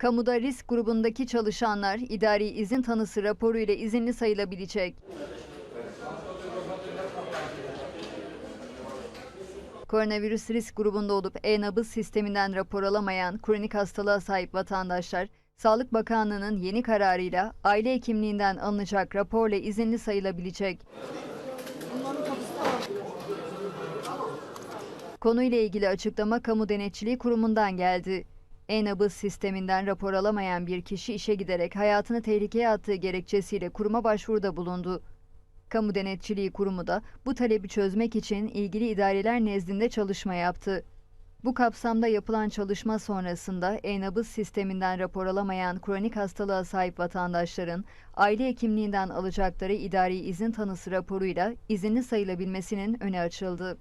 Kamuda risk grubundaki çalışanlar idari izin tanısı raporu ile izinli sayılabilecek. Koronavirüs risk grubunda olup e-nabız sisteminden rapor alamayan kronik hastalığa sahip vatandaşlar, Sağlık Bakanlığı'nın yeni kararıyla aile hekimliğinden alınacak raporla izinli sayılabilecek. Konuyla ilgili açıklama Kamu Denetçiliği Kurumu'ndan geldi. E-nabız sisteminden rapor alamayan bir kişi işe giderek hayatını tehlikeye attığı gerekçesiyle kuruma başvuruda bulundu. Kamu Denetçiliği Kurumu da bu talebi çözmek için ilgili idareler nezdinde çalışma yaptı. Bu kapsamda yapılan çalışma sonrasında e-nabız sisteminden rapor alamayan kronik hastalığa sahip vatandaşların aile hekimliğinden alacakları idari izin tanısı raporuyla izinli sayılabilmesinin önü açıldı.